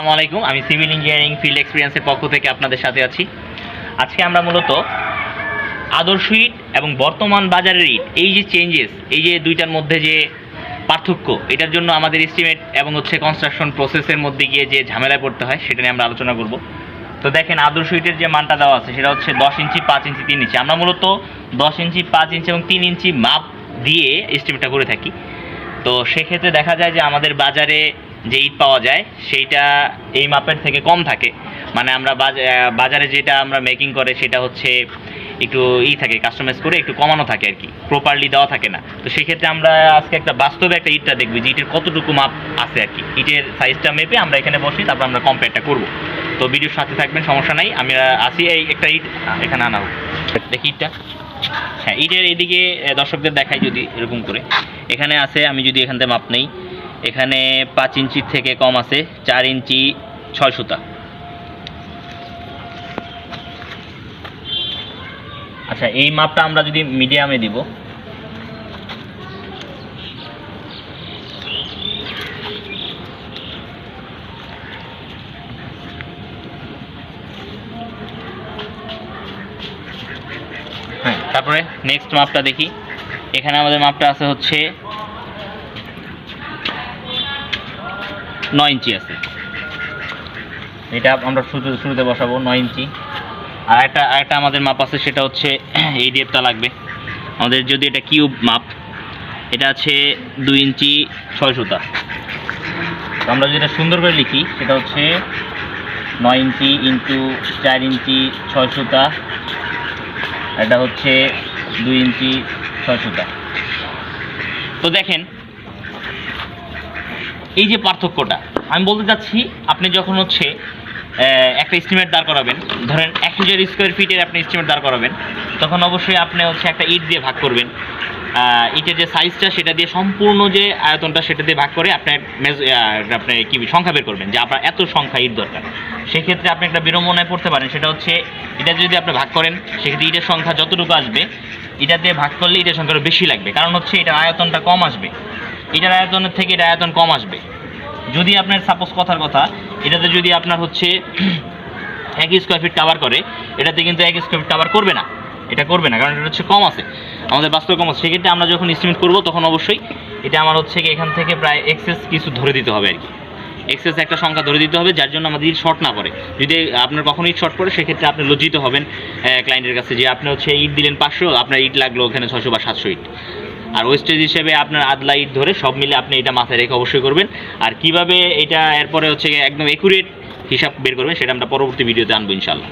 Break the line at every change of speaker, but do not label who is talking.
আসসালামু আলাইকুম। আমি সিভিল ইঞ্জিনিয়ারিং ফিল্ড এক্সপিরিয়েন্সের পক্ষ থেকে আপনাদের সাথে আছি। আজকে আমরা মূলত আদর্শ ইট এবং বর্তমান বাজারের ইট, এই যে চেঞ্জেস এই যে দুইটার মধ্যে যে পার্থক্য, এটার জন্য আমাদের এস্টিমেট এবং হচ্ছে কনস্ট্রাকশন প্রসেসের মধ্যে গিয়ে যে ঝামেলায় পড়তে হয়, সেটা নিয়ে আমরা আলোচনা করব। তো দেখেন, আদর্শ ইটের যে মানটা দেওয়া আছে, সেটা হচ্ছে দশ ইঞ্চি, পাঁচ ইঞ্চি, তিন ইঞ্চি। আমরা মূলত দশ ইঞ্চি, পাঁচ ইঞ্চি এবং তিন ইঞ্চি মাপ দিয়ে এস্টিমেটটা করে থাকি। তো সেক্ষেত্রে দেখা যায় যে আমাদের বাজারে যে ইট পাওয়া যায়, সেইটা এই মাপের থেকে কম থাকে। মানে আমরা বাজারে যেটা আমরা মেকিং করে, সেটা হচ্ছে একটু ই থাকে কাস্টমাইজ করে একটু কমানো থাকে আর কি। প্রপারলি দেওয়া থাকে না। তো সেক্ষেত্রে আমরা আজকে একটা বাস্তবে একটা ইটটা দেখবি যে ইটের কতটুকু মাপ আছে আর কি। ইটের সাইজটা মেপে আমরা এখানে বসি তারপর আমরা কম্পেয়ারটা করব। তো ভিডিওর সাথে থাকবেন, সমস্যা নাই। আমি আসি এই একটা ইট এখানে আনা হোক। দেখি ইটটা। হ্যাঁ ইটের এদিকে দর্শকদের দেখাই যদি এরকম করে। এখানে আছে, আমি যদি এখান থেকে মাপ নেই এখানে পাঁচ ইঞ্চির থেকে কম আছে, চার ইঞ্চি ছয় সুতা। আচ্ছা এই মাপটা আমরা যদি মিডিয়ামে দিব। হ্যাঁ তারপরে নেক্সট মাপটা দেখি। এখানে আমাদের মাপটা আছে হচ্ছে নয় ইঞ্চি আছে। এটা আমরা শুরুতে শুরুতে বসাবো, নয় ইঞ্চি। আর একটা আরেকটা আমাদের মাপ আছে, সেটা হচ্ছে এই ডেপটা লাগবে। আমাদের যদি এটা কিউব মাপ, এটা আছে দুই ইঞ্চি ছয় সুতা। আমরা যেটা সুন্দর করে লিখি, সেটা হচ্ছে নয় ইঞ্চি ইন্টু চার ইঞ্চি ছয় সুতা। এটা হচ্ছে দুই ইঞ্চি ছয় সুতা। তো দেখেন এই যে পার্থক্যটা আমি বলতে চাচ্ছি আপনি যখন হচ্ছে একটা এস্টিমেট দাঁড় করাবেন ধরেন এক হাজার স্কোয়ার ফিটের আপনি এস্টিমেট দাঁড় করাবেন তখন অবশ্যই আপনি হচ্ছে একটা ইট দিয়ে ভাগ করবেন। ইটের যে সাইজটা সেটা দিয়ে সম্পূর্ণ যে আয়তনটা সেটা দিয়ে ভাগ করে আপনি মেজ- আহ, আপনি কি সংখ্যা বের করবেন যে আপনার এত সংখ্যা ইট দরকার। সেক্ষেত্রে আপনি একটা বিড়ম্বনায় পড়তে পারেন সেটা হচ্ছে এটা যদি আপনি ভাগ করেন সেক্ষেত্রে ইটের সংখ্যা যতটুকু আসবে এটা দিয়ে ভাগ করলে ইটের সংখ্যা আরও বেশি লাগবে কারণ হচ্ছে এটার আয়তনটা কম আসবে। এটার আয়তনের থেকে এটা আয়তন কম আসবে। যদি আপনার সাপোজ কথার কথা, এটাতে যদি আপনার হচ্ছে এক স্কোয়ার ফিট কাভার করে, এটাতে কিন্তু এক স্কোয়ার ফিট কাভার করবে না। এটা করবে না, কারণ এটা হচ্ছে কম আছে। আমাদের বাস্তব কম আছে। সেক্ষেত্রে আমরা যখন এস্টিমেট করব, তখন অবশ্যই এটা আমার হচ্ছে এখান থেকে প্রায় এক্সেস কিছু ধরে দিতে হবে আর কি। এক্সেস একটা সংখ্যা ধরে দিতে হবে, যার জন্য আমাদের শর্ট না পড়ে। যদি আপনার কখনো ইট শর্ট পড়ে, সেক্ষেত্রে আপনি লজ্জিত হবেন ক্লায়েন্টের কাছে যে আপনি হচ্ছে ইট দিলেন পাঁচশো, আপনার ইট লাগল ওখানে ছশো বা সাতশো ইট। আর ওয়েস্টেজ হিসেবে আপনার আদলা লাইট ধরে সব মিলে আপনি এটা মাথায় রেখে অবশ্যই করবেন। আর কীভাবে এটা এরপরে হচ্ছে একদম একুরেট হিসাব বের করবেন, সেটা আমরা পরবর্তী ভিডিওতে আনব ইনশাল্লাহ